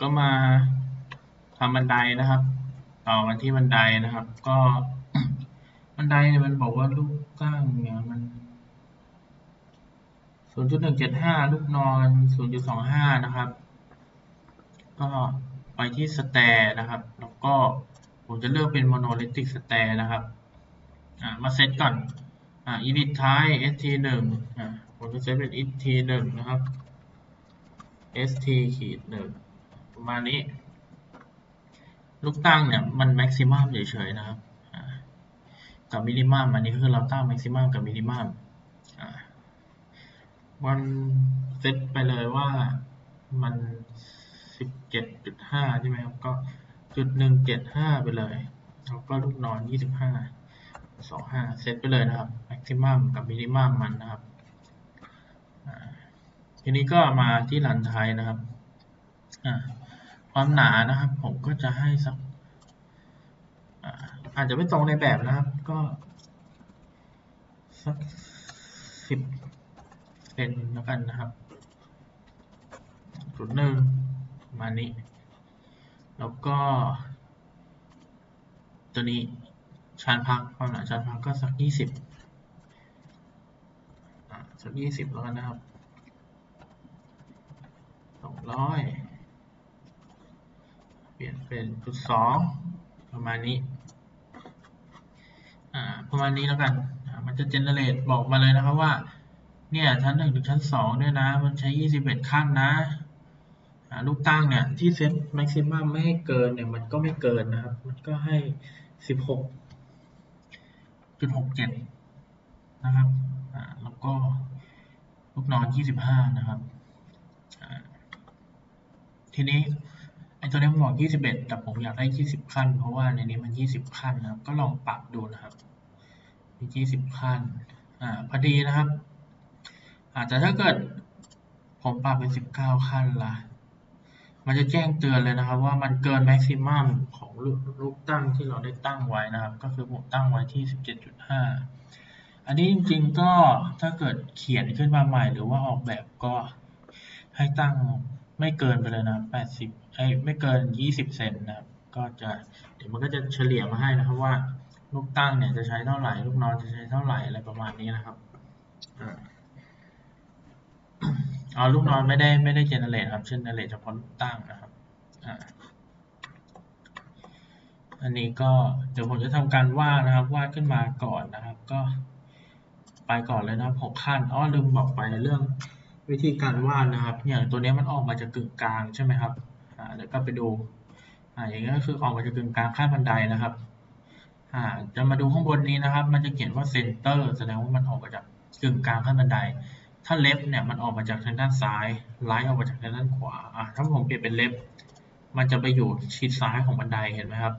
ก็มาทำบันไดนะครับ ต่อกันที่บันไดนะครับ ก็บันไดเนี่ยมันบอกว่าลูกตั้งเนี่ยมัน 0.175 ลูกนอน 0.25 นะครับ ก็ไปที่สแตร์นะครับ แล้วก็ผมจะเลือกเป็น monolithic stair นะครับมาเซตก่อนอ่า init type st1 อ่าผมจะเซตเป็น st1 นะครับ st ขีดหนึ่ง ประมาณนี้ ลูกตั้งเนี่ยมัน maximum เฉยๆนะครับกับ minimum อันนี้คือเราตั้ง maximum กับ minimum อ่ามันเซตไปเลยว่ามัน 17.5 ใช่ไหมครับ ก็จุดหนึ่งเจ็ดห้าไปเลยแล้วก็ลูกนอน 25 25 เซตไปเลยนะครับ maximum กับ minimum มันนะครับทีนี้ก็มาที่รันไทยนะครับอ่า ความหนานะครับ ผมก็จะให้สักอาจจะไม่ตรงในแบบนะครับ ก็สักสิบเซนแล้วกันนะครับจุดหนึ่งมานี้ แล้วก็ ตัวนี้ชานพักความหนาชานพักก็สักยี่สิบสักยี่สิบแล้วกันนะครับสองร้อย เปลี่ยนเป็นจุดสองประมาณนี้อ่าประมาณนี้แล้วกันอ่ามันจะเจเนเรตบอกมาเลยนะครับว่า เนี่ยชั้นหนึ่งถึงชั้นสองเนี่ยนะ มันใช้ยี่สิบเอ็ดขั้นนะอ่าลูกตั้งเนี่ยที่เซตแม็กซิมัมไม่ให้เกินเนี่ยมันก็ไม่เกินนะครับ มันก็ให้สิบหกจุดหกเจ็ดนะครับอ่าแล้วก็ลูกนอนยี่สิบห้านะครับอ่าทีนี้ ไอตัวนี้มันบอก21แต่ผมอยากได้20ขั้น เพราะว่าในนี้มัน20ขั้นนะครับ ก็ลองปรับดูนะครับ มี20ขั้น อ่า พอดีนะครับ อาจจะถ้าเกิดผมปรับเป็น19ขั้นละมันจะแจ้งเตือนเลยนะครับ ว่ามันเกินแม็กซิมัมของลูกลูกตั้งที่เราได้ตั้งไว้นะครับ ก็คือผมตั้งไว้ที่17.5อันนี้จริงๆก็ถ้าเกิดเขียนขึ้นมาใหม่หรือว่าออกแบบก็ให้ตั้งไม่เกินไปเลยนะ80 ไอ้ไม่เกิน 20 เซนนะครับ ก็จะเดี๋ยวมันก็จะเฉลี่ยมาให้นะครับว่าลูกตั้งเนี่ยจะใช้เท่าไหร่ ลูกนอนจะใช้เท่าไหร่อะไรประมาณนี้นะครับเอาลูกนอนไม่ได้ไม่ได้เจเนเรตครับเจเนเรตเฉพาะลูกตั้งนะครับอันนี้ก็เดี๋ยวผมจะทำการวาดนะครับวาดขึ้นมาก่อนนะครับ ก็ไปก่อนเลยนะครับหกขั้นอ้อลืมบอกไปเรื่องวิธีการวาดนะครับ อย่างตัวนี้มันออกมาจากกึ่งกลางใช่ไหมครับ เดี๋ยวก็ไปดูอ่าอย่างนี้ก็คือออกมาจากกึ่งกลางขั้นบันไดนะครับอ่าจะมาดูข้างบนนี้นะครับ มันจะเขียนว่าเซนเตอร์แสดงว่ามันออกมาจากกึ่งกลางขั้นบันได ถ้าเลฟเนี่ยมันออกมาจากทางด้านซ้ายไลท์ออกมาจากทางด้านขวาอ่าถ้าผมเปลี่ยนเป็นเลฟมันจะไปอยู่ชิดซ้ายของบันไดเห็นไหมครับ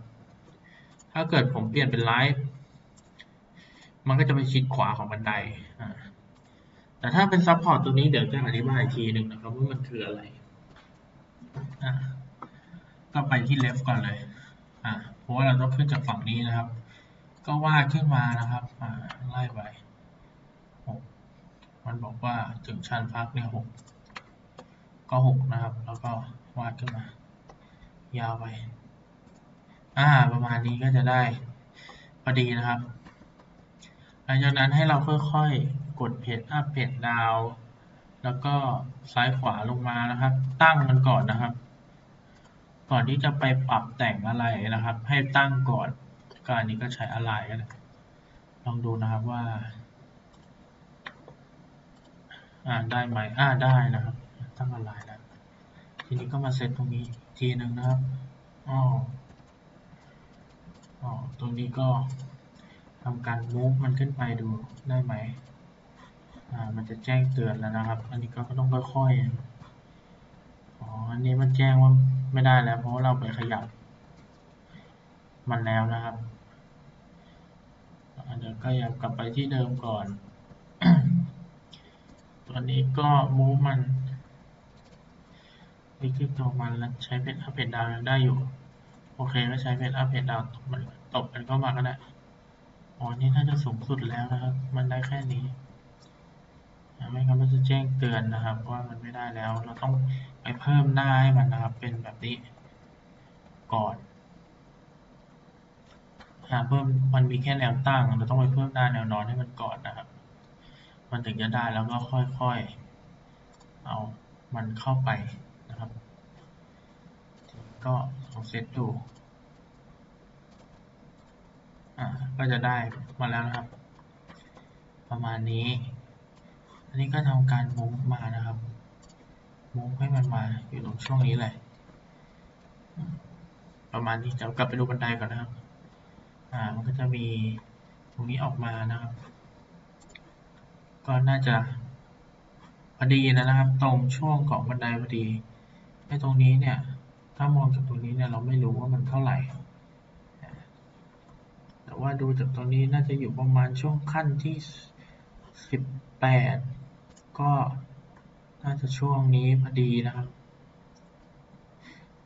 ถ้าเกิดผมเปลี่ยนเป็นไลท์มันก็จะไปชิดขวาของบันไดอ่าแต่ถ้าเป็นซับพอร์ตตัวนี้เดี๋ยวจะอธิบายอีกทีหนึ่งนะครับว่ามันคืออะไร อะก็ไปที่ left ก่อนเลยอะเพราะว่าเราต้องขึ้นจากฝั่งนี้นะครับ ก็วาดขึ้นมานะครับอ่าไล่ไปหกมันบอกว่าถึงชั้นพักเนี่ยหกก็หกนะครับ แล้วก็วาดขึ้นมา ยาวไปอ่าประมาณนี้ก็จะได้พอดีนะครับ หลังจากนั้นให้เราค่อยๆ กดเพจอัพเพจดาว แล้วก็ซ้ายขวาลงมานะครับ ตั้งมันก่อนนะครับ ก่อนที่จะไปปรับแต่งอะไรนะครับ ให้ตั้งก่อนก็อันนี้ก็ใช้อะไรก็ได้ลองดูนะครับว่าอ่าได้ไหมอ่าได้นะครับ ตั้งอะไรแล้วทีนี้ก็มาเซตตรงนี้ทีหนึ่งนะครับอ๋ออ๋อตรงนี้ก็ทำการ move มันขึ้นไปดูได้ไหม อ่ามันจะแจ้งเตือนแล้วนะครับ อันนี้ก็ต้องค่อยๆ อ๋อ อันนี้มันแจ้งว่าไม่ได้แล้ว เพราะเราไปขยับ มันแล้วนะครับอ่าเดี๋ยวก็ยับกลับไปที่เดิมก่อนตอนนี้ก็ move มันวิกฤตตัวมันแล้วใช้เพจอัพเพจดาวยังได้อยู่ โอเคก็ใช้เพจอัพเพจดาวตบมันตบมันเข้ามาก็ได้ อ๋อ นี่ถ้าจะสูงสุดแล้วนะครับ มันได้แค่นี้ ไม่งั้นมันจะแจ้งเตือนนะครับ ว่ามันไม่ได้แล้ว เราต้องไปเพิ่มหน้าให้มันนะครับ เป็นแบบนี้ก่อนหาเพิ่มมันมีแค่แนวตั้ง เราต้องไปเพิ่มหน้าแนวนอนให้มันก่อนนะครับ มันถึงจะได้แล้วก็ค่อยๆ เอามันเข้าไปนะครับ ก็ลองเซตดูอ่าก็จะได้มาแล้วนะครับ ประมาณนี้ อันนี้ก็ทำการมุงมานะครับมุงให้มันมาอยู่ตรงช่วงนี้เลยประมาณนี้จะกลับไปดูบันไดก่อนนะครับ อ่า มันก็จะมีตรงนี้ออกมานะครับ ก็น่าจะพอดีนะครับ ตรงช่วงของบันไดพอดีไอ้ตรงนี้เนี่ย ถ้ามองจากตรงนี้เนี่ยเราไม่รู้ว่ามันเท่าไหร่ แต่ว่าดูจากตรงนี้น่าจะอยู่ประมาณช่วงขั้นที่สิบแปด ก็น่าจะช่วงนี้พอดีนะครับ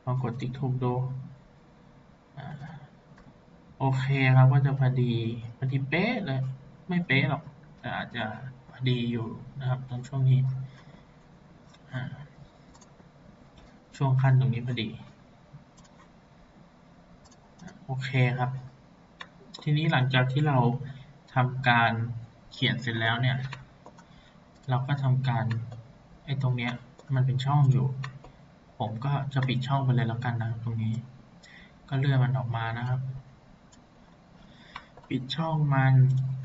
ลองกดติ๊กถูกดู โอเคครับก็จะพอดีพอดีเป๊ะเลย ไม่เป๊ะหรอก แต่อาจจะพอดีอยู่นะครับตรงช่วงนี้ ช่วงขั้นตรงนี้พอดี โอเคครับ ทีนี้หลังจากที่เราทำการเขียนเสร็จแล้วเนี่ย เราก็ทำการไอ้ตรงเนี้ยมันเป็นช่องอยู่ ผมก็จะปิดช่องไปเลยแล้วกันนะตรงนี้ ก็เลื่อนมันออกมานะครับ ปิดช่องมัน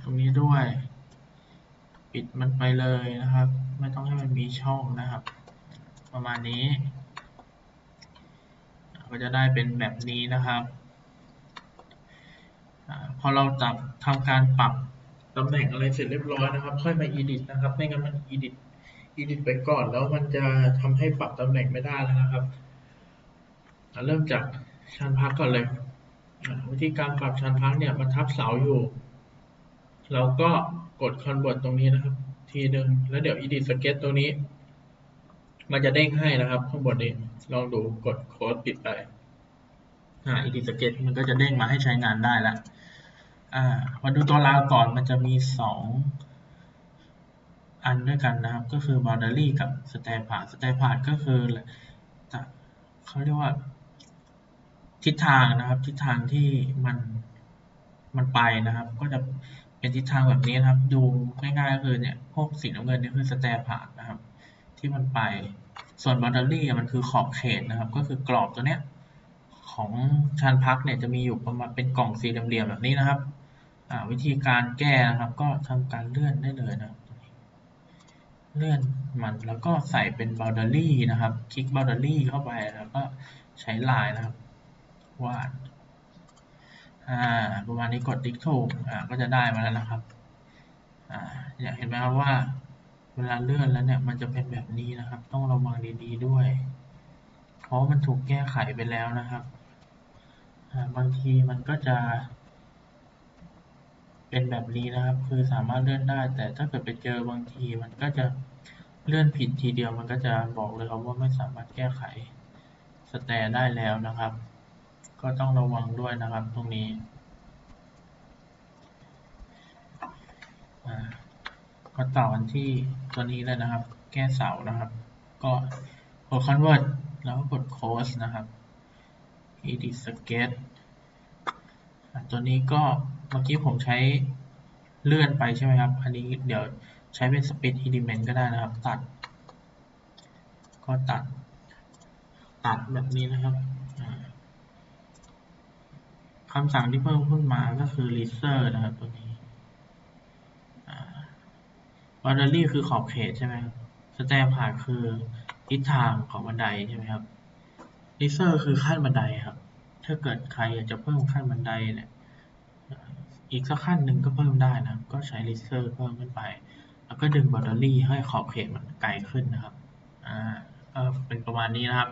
ตรงนี้ด้วย ปิดมันไปเลยนะครับ ไม่ต้องให้มันมีช่องนะครับ ประมาณนี้ ก็จะได้เป็นแบบนี้นะครับอพอเราจับทำการปรับ ตำแหน่งอะไรเสร็จเรียบร้อยนะครับ ค่อยมา edit นะครับ ไม่งั้นมัน edit edit ไปก่อน แล้วมันจะทำให้ปรับตำแหน่งไม่ได้แล้วนะครับเริ่มจากชันพักก่อนเลย วิธีการปรับชันพักเนี่ยมันทับเสาอยู่ เราก็กด convert ตรงนี้นะครับ ทีหนึ่งแล้วเดี๋ยว edit sketch ตัวนี้ มันจะเด้งให้นะครับ ข้างบนนี้ลองดูกดโค้ดปิดไปอ่า edit sketch มันก็จะเด้งมาให้ใช้งานได้แล้ว อ่า มาดูตัวราวก่อนมันจะมีสองอันด้วยกันนะครับ ก็คือ boundary กับ stand part stand part ก็คือจะเขาเรียกว่า ทิศทางนะครับ ทิศทางที่มันมันไปนะครับ ก็จะเป็นทิศทางแบบนี้นะครับ ดูง่ายๆก็คือเนี่ยพวกสีน้ำเงินนี่คือ stand part นะครับ ที่มันไปส่วน boundary มันคือขอบเขตนะครับ ก็คือกรอบตัวเนี้ยของชานพักเนี่ยจะมีอยู่ประมาณเป็นกล่องสี่เหลี่ยมๆแบบนี้นะครับ วิธีการแก้นะครับ ก็ทำการเลื่อนได้เลยนะเลื่อนมันแล้วก็ใส่เป็น boundary นะครับ คลิก boundary เข้าไปแล้วก็ใช้ลายนะครับวาดประมาณนี้กดติ๊กถูกอ่าก็จะได้มาแล้วนะครับอ่าเนี่ยเห็นไหมครับว่า เวลาเลื่อนแล้วเนี่ยมันจะเป็นแบบนี้นะครับ ต้องระวังดีๆด้วย เพราะมันถูกแก้ไขไปแล้วนะครับบางทีมันก็จะ เป็นแบบนี้นะครับ คือสามารถเลื่อนได้ แต่ถ้าเกิดไปเจอบางทีมันก็จะเลื่อนผิดทีเดียวมันก็จะบอกเลยครับว่าไม่สามารถแก้ไขสแตร์ได้แล้วนะครับ ก็ต้องระวังด้วยนะครับตรงนี้อ่าก็ต่อกันที่ตัวนี้เลยนะครับ แก้เสานะครับ ก็กด convert แล้วก็กด close นะครับ edit sketch ตัวนี้ก็ เมื่อกี้ผมใช้เลื่อนไปใช่ไหมครับ อันนี้เดี๋ยวใช้เป็น split element ก็ได้นะครับ ตัด ก็ตัด ตัดแบบนี้นะครับคำสั่งที่เพิ่มขึ้นมาก็คือ laser นะครับตัวนี้ boundary คือขอบเขตใช่ไหมครับ stamp part คือทิศทางของบันไดใช่ไหมครับ laser คือขั้นบันไดครับ ถ้าเกิดใครอยากจะเพิ่มขั้นบันไดเนี่ย อีกสักขั้นหนึ่งก็เพิ่มได้นะครับ ก็ใช้ laser เพิ่มขึ้นไป แล้วก็ดึง boundary ให้ขอบเขตมันไกลขึ้นนะครับ อ่า ก็เป็นประมาณนี้นะครับ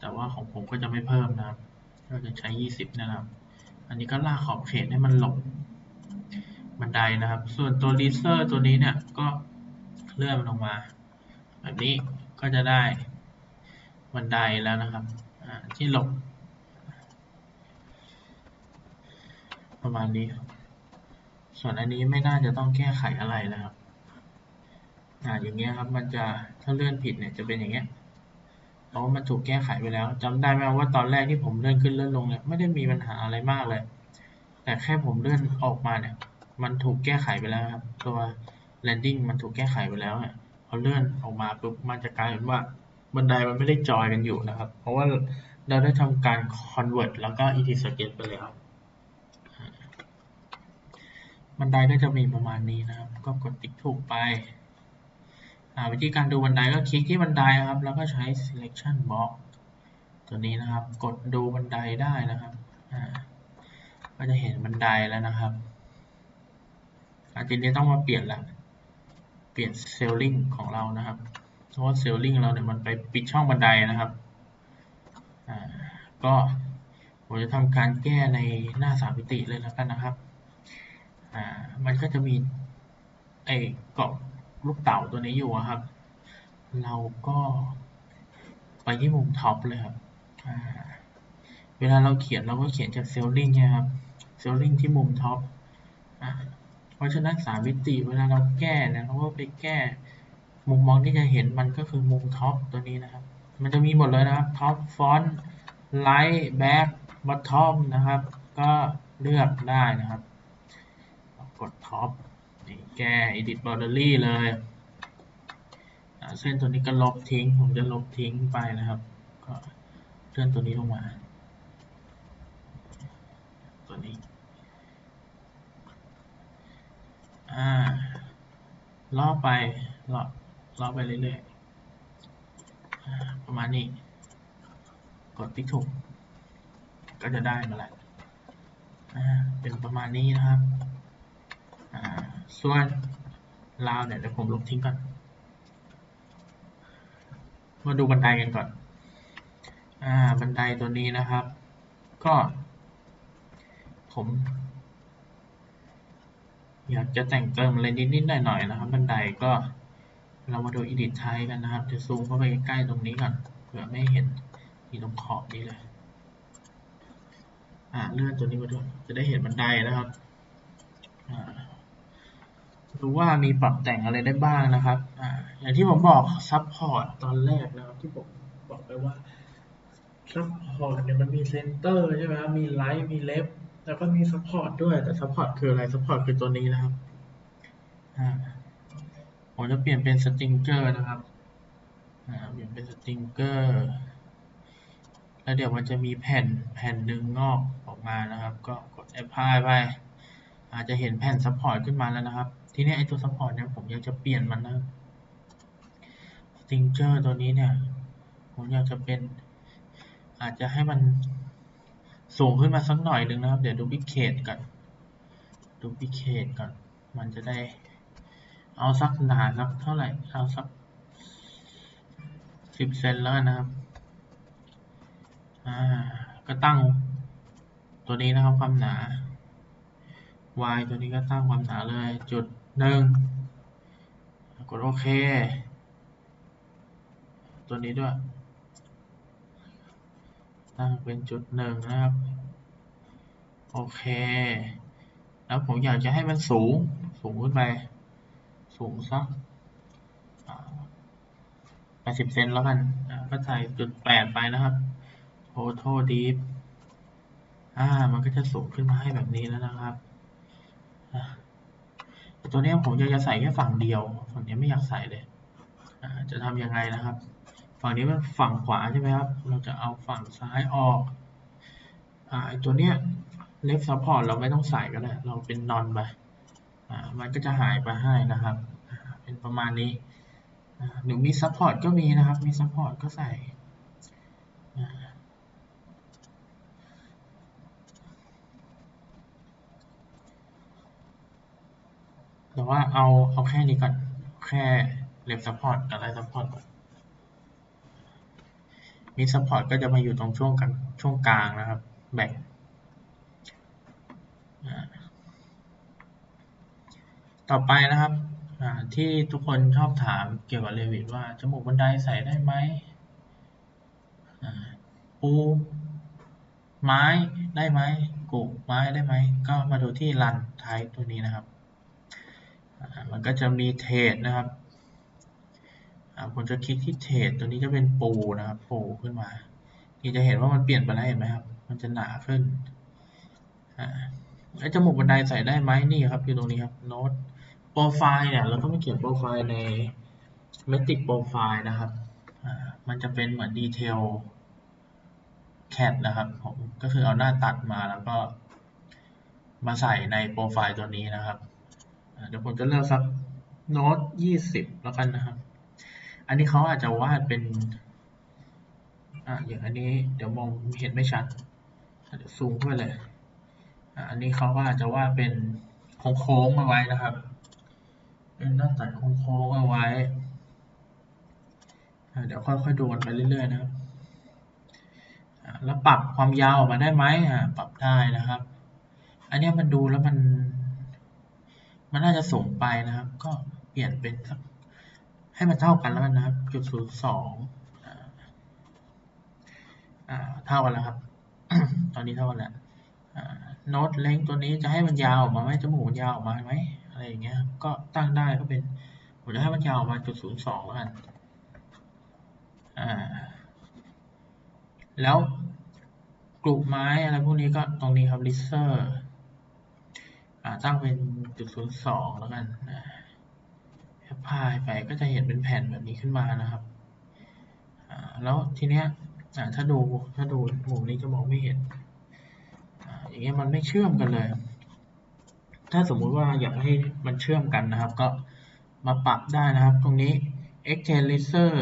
แต่ว่าของผมก็จะไม่เพิ่มนะครับ ก็จะใช้ 20 นะครับ อันนี้ก็ลากขอบเขตให้มันหลบบันไดนะครับ ส่วนตัว laser ตัวนี้เนี่ย ก็เลื่อนมันลงมา แบบนี้ก็จะได้บันไดแล้วนะครับอ่าที่หลบ ประมาณนี้ส่วนอันนี้ไม่น่าจะต้องแก้ไขอะไรนะครับ อ่า อย่างเงี้ยครับ มันจะถ้าเลื่อนผิดเนี่ยจะเป็นอย่างเงี้ยเพราะว่ามันถูกแก้ไขไปแล้วจำได้ไหมว่าตอนแรกที่ผมเลื่อนขึ้นเลื่อนลงเนี่ยไม่ได้มีปัญหาอะไรมากเลย แต่แค่ผมเลื่อนออกมาเนี่ย มันถูกแก้ไขไปแล้วครับ ตัว landing มันถูกแก้ไขไปแล้วเนี่ยพอเลื่อนออกมาปุ๊บมันจะกลายเป็นว่าบันไดมันไม่ได้จอยกันอยู่นะครับ เพราะว่าเราได้ทำการ convert แล้วก็ edit sketch ไปแล้ว บันไดก็จะมีประมาณนี้นะครับ ก็กดติ๊กถูกไปอ่าวิธีการดูบันไดก็คลิกที่บันไดนะครับ แล้วก็ใช้ selection box ตัวนี้นะครับ กดดูบันไดได้นะครับอ่าก็จะเห็นบันไดแล้วนะครับอาทีนี้ต้องมาเปลี่ยนละเปลี่ยนเซลลิงของเรานะครับ เพราะว่าเซลลิงเราเนี่ยมันไปปิดช่องบันไดนะครับอ่าก็ผมจะทำการแก้ในหน้าสามมิติเลยแล้วกันนะครับ อ่า มันก็จะมีไอ้กรอบลูกเต่าตัวนี้อยู่ครับ เราก็ไปที่มุมท็อปเลยครับอ่าเวลาเราเขียนเราก็เขียนจากเซลลิงนี่ยครับ เซลลิงที่มุมท็อปเพราะฉะนั้นสามมิติเวลาเราแก้นี่ยเราก็ไปแก้ มุมมองที่จะเห็นมันก็คือมุมท็อปตัวนี้นะครับ มันจะมีหมดเลยนะครับท็อปฟอนต์ไลท์แบ็กบอททอมนะครับ ก็เลือกได้นะครับ กดท็อปนี่แก้ edit boundary เลยเส้นตัวนี้ก็ลบทิ้ง ผมจะลบทิ้งไปนะครับ ก็เลื่อนตัวนี้ลงมา ตัวนี้อ่าล่อไปล่อล่อไปเรื่อยๆ ประมาณนี้ กดติ๊กถูก ก็จะได้มาแล้วอ่าเป็นประมาณนี้นะครับ ส่วนราวเนี่ยเดี๋ยวผมลบทิ้งก่อน มาดูบันไดกันก่อน อ่า บันไดตัวนี้นะครับ ก็ ผม อยากจะแต่งเติมอะไรนิดๆหน่อยๆนะครับ บันไดก็ เรามาดู edit type กันนะครับ จะซูมเข้าไปใกล้ๆตรงนี้ก่อน เผื่อไม่เห็นที่ตรงขอบนี้เลย อ่า เลื่อนตัวนี้มาด้วย จะได้เห็นบันไดนะครับ อ่า ดูว่ามีปรับแต่งอะไรได้บ้างนะครับอ่าอย่างที่ผมบอกซัพพอร์ตตอนแรกนะครับที่ผมบอกไปว่าซัพพอร์ตเนี่ยมันมีเซนเตอร์ใช่ไหมครับมีไลท์มีเลฟแล้วก็มีซัพพอร์ตด้วยแต่ซัพพอร์ตคืออะไรซัพพอร์ตคือตัวนี้นะครับอ่าผมจะเปลี่ยนเป็นสติงเกอร์นะครับอ่าเปลี่ยนเป็นสติงเกอร์แล้วเดี๋ยวมันจะมีแผ่นแผ่นหนึ่งงอกออกมานะครับ ก็กด apply ไปอาจจะเห็นแผ่นซัพพอร์ตขึ้นมาแล้วนะครับ ทีนี้ไอตัวซัพพอร์ตเนี่ยผมอยากจะเปลี่ยนมันนะสติงเกอร์ตัวนี้เนี่ย ผมอยากจะเป็น อาจจะให้มันสูงขึ้นมาสักหน่อยหนึ่งนะครับ เดี๋ยวดูพิเคทก่อนดูพิเคทก่อน มันจะได้ เอาสักหนาสักเท่าไหร่ เอาสักสิบเซนแล้วนนะครับ อ่า ก็ตั้งตัวนี้นะครับความหนา y ตัวนี้ก็ตั้งความหนาเลยจุด หนึ่งกดโอเค ตัวนี้ด้วย ตั้งเป็นจุดหนึ่งนะครับ โอเค แล้วผมอยากจะให้มันสูง สูงขึ้นไป สูงสักแปดสิบเซนแล้วกัน ก็ใส่จุดแปดไปนะครับ total deep อ่า มันก็จะสูงขึ้นมาให้แบบนี้แล้วนะครับ แต่ตัวเนี้ยผมอยากจะใส่แค่ฝั่งเดียว ฝั่งนี้ไม่อยากใส่เลย จะทำยังไงนะครับ ฝั่งนี้มันฝั่งขวาใช่ไหมครับ เราจะเอาฝั่งซ้ายออกอ่าไอตัวเนี้ย left support เราไม่ต้องใส่ก็ได้ เราเป็น non ไปอ่ามันก็จะหายไปให้นะครับ เป็นประมาณนี้หรือมี support ก็มีนะครับ มี support ก็ใส่ อ่าแต่ว่าเอาเอาแค่นี้ก่อน แค่เล็บซัพพอร์ตกับไลท์ซัพพอร์ตก่อนมิดซัพพอร์ตก็จะมาอยู่ตรงช่วงกลางช่วงกลางนะครับ แบ่งต่อไปนะครับที่ทุกคนชอบถามเกี่ยวกับเลวิตว่าจมูกบันไดใส่ได้ไหมปูไม้ได้ไหมกูไม้ได้ไหมก็มาดูที่รันไทป์ตัวนี้นะครับ มันก็จะมีเทรดนะครับผมจะคลิกที่เทรดตัวนี้จะเป็นปูนะครับ ปูขึ้นมา นี่จะเห็นว่ามันเปลี่ยนไปแล้วเห็นไหมครับ มันจะหนาขึ้นอ่าไอ้จมูกบันไดใส่ได้ไหมนี่ครับอยู่ตรงนี้ครับโน้ตโปรไฟล์เนี่ยเราต้องไปเขียนโปรไฟล์ใน Metric Profile นะครับมันจะเป็นเหมือนดีเทล cat นะครับผมก็คือเอาหน้าตัดมาแล้วก็มาใส่ในโปรไฟล์ตัวนี้นะครับ เดี๋ยวผมจะเลือกสักโน้ตยี่สิบแล้วกันนะครับ อันนี้เขาอาจจะวาดเป็นอ่าอย่างอันนี้เดี๋ยวมองเห็นไม่ชัดเดี๋ยวซูมเข้าไปเลยอันนี้เขาก็อาจจะวาดเป็นโค้งๆเอาไว้นะครับ เป็นหน้าตัดโค้งๆเอาไว้เดี๋ยวค่อยๆดูกันไปเรื่อยๆนะครับแล้วปรับความยาวออกมาได้ไหมอ่าปรับได้นะครับ อันนี้มันดูแล้วมัน มันน่าจะสูงไปนะครับ ก็เปลี่ยนเป็นสักให้มันเท่ากันแล้วกันนะครับจุดศูนย์สองเท่ากันแล้วครับ ตอนนี้เท่ากันแล้วโน้ตเล็งตัวนี้จะให้มันยาวออกมาไหมจมูกมันยาวออกมาไหมอะไรอย่างเงี้ย ก็ตั้งได้ก็เป็นผมจะให้มันยาวออกมาจุดศูนย์สองแล้วกันแล้วกลุ่มไม้อะไรพวกนี้ก็ตรงนี้ครับลิเซอร์ ตั้งเป็นจุดศูนย์สองแล้วกันนะแอปพลายไปก็จะเห็นเป็นแผ่นแบบนี้ขึ้นมานะครับ แล้วทีเนี้ยถ้าดูถ้าดูมุมนี้จะมองไม่เห็นอย่างเงี้ยมันไม่เชื่อมกันเลย ถ้าสมมุติว่าอยากให้มันเชื่อมกันนะครับ ก็มาปรับได้นะครับ ตรงนี้ extender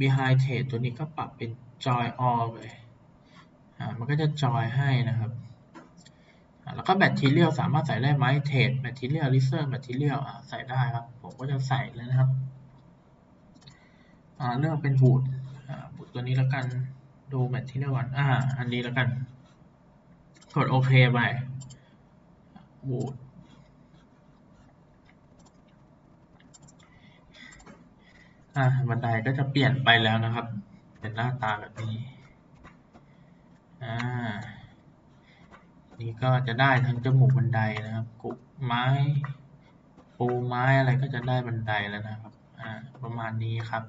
behind t a ตัวนี้ก็ปรับเป็น joy all ไปมันก็จะจอยให้นะครับ แล้วก็แบตทีเรียลสามารถใส่ได้ไหมเทรดแบตทีเรียลลิเซอร์แบตทีเรียลใส่ได้ครับ ผมก็จะใส่เลยนะครับเลือกเป็นบูดบูดตัวนี้แล้วกันดูแบตทีเรียลก่อนอ่าอันนี้แล้วกัน กดโอเคไปบูดอ่าบันไดก็จะเปลี่ยนไปแล้วนะครับ เป็นหน้าตาแบบนี้อ่า นี่ก็จะได้ทั้งจมูกบันไดนะครับกุไม้ปูไม้อะไรก็จะได้บันไดแล้วนะครับ อ่า ประมาณนี้ครับ